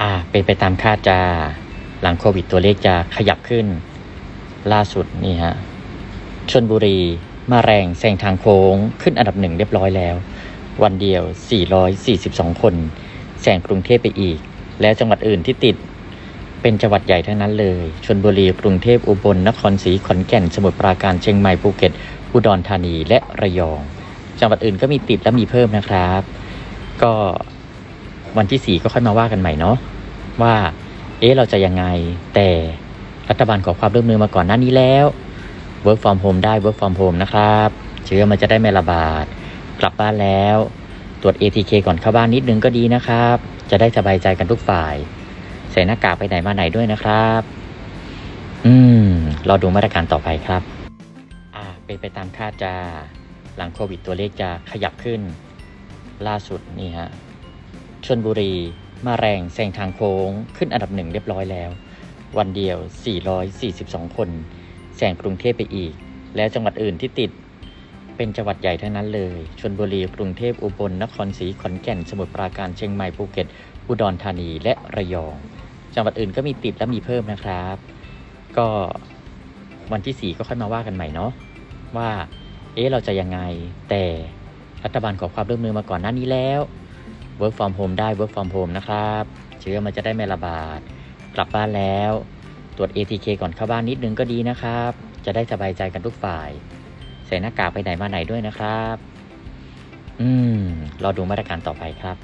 อ่าเป็นไปตามคาดจะหลังโควิดตัวเลขจะขยับขึ้น ล่าสุดนี่ฮะชนบุรีมาแรงแซงทางโค้งขึ้นอันดับหนึ่งเรียบร้อยแล้ว วันเดียว 442 คนแซงกรุงเทพไปอีก และจังหวัดอื่นที่ติด เป็นจังหวัดใหญ่ทั้งนั้นเลยชนบุรีกรุงเทพอุบลนครศรีขอนแก่น สมุทรปราการเชียงใหม่ภูเก็ตอุดรธานีและระยอง จังหวัดอื่นก็มีติดและมีเพิ่มนะครับ ก็ วันที่สี่ก็ค่อยมาว่ากันใหม่เนาะว่า เอ๊ะเราจะยังไง แต่รัฐบาลขอความร่วมมือมาก่อนหน้านี้แล้ว work from home ได้ work from home นะครับ เชื้อมันจะได้ไม่ระบาด กลับบ้านแล้ว ตรวจ ATK ก่อนเข้าบ้านนิดนึงก็ดีนะครับ จะได้สบายใจกันทุกฝ่าย ใส่หน้ากากไปไหนมาไหนด้วยนะครับ อืมเราดูมาตรการต่อไปครับ อ่า เป็นไปตามคาดจะหลังโควิดตัวเลขจะขยับขึ้น ล่าสุดนี่ฮะ ชนบุรี มาแรงแซงทางโค้งขึ้นอันดับหนึ่งเรียบร้อยแล้ว วันเดียว 442 คนแซงกรุงเทพไปอีก และจังหวัดอื่นที่ติด เป็นจังหวัดใหญ่ทั้งนั้นเลยชนบุรีกรุงเทพอุบลนครศรีขอนแก่น สมุทรปราการเชียงใหม่ภูเก็ต อุดรธานีและระยอง จังหวัดอื่นก็มีติดและมีเพิ่มนะครับ ก็วันที่สี่ก็ค่อยมาว่ากันใหม่เนาะว่า เอ๊ะเราจะยังไงแต่รัฐบาลขอความร่วมมือมาก่อนหน้านี้แล้ว work from home ได้ work from home นะครับ เชื้อมันจะได้ไม่ระบาด กลับบ้านแล้ว ตรวจ ATK ก่อนเข้าบ้านนิดนึงก็ดีนะครับ จะได้สบายใจกันทุกฝ่าย ใส่หน้ากากไปไหนมาไหนด้วยนะครับ อืมรอดูมาตรการต่อไปครับ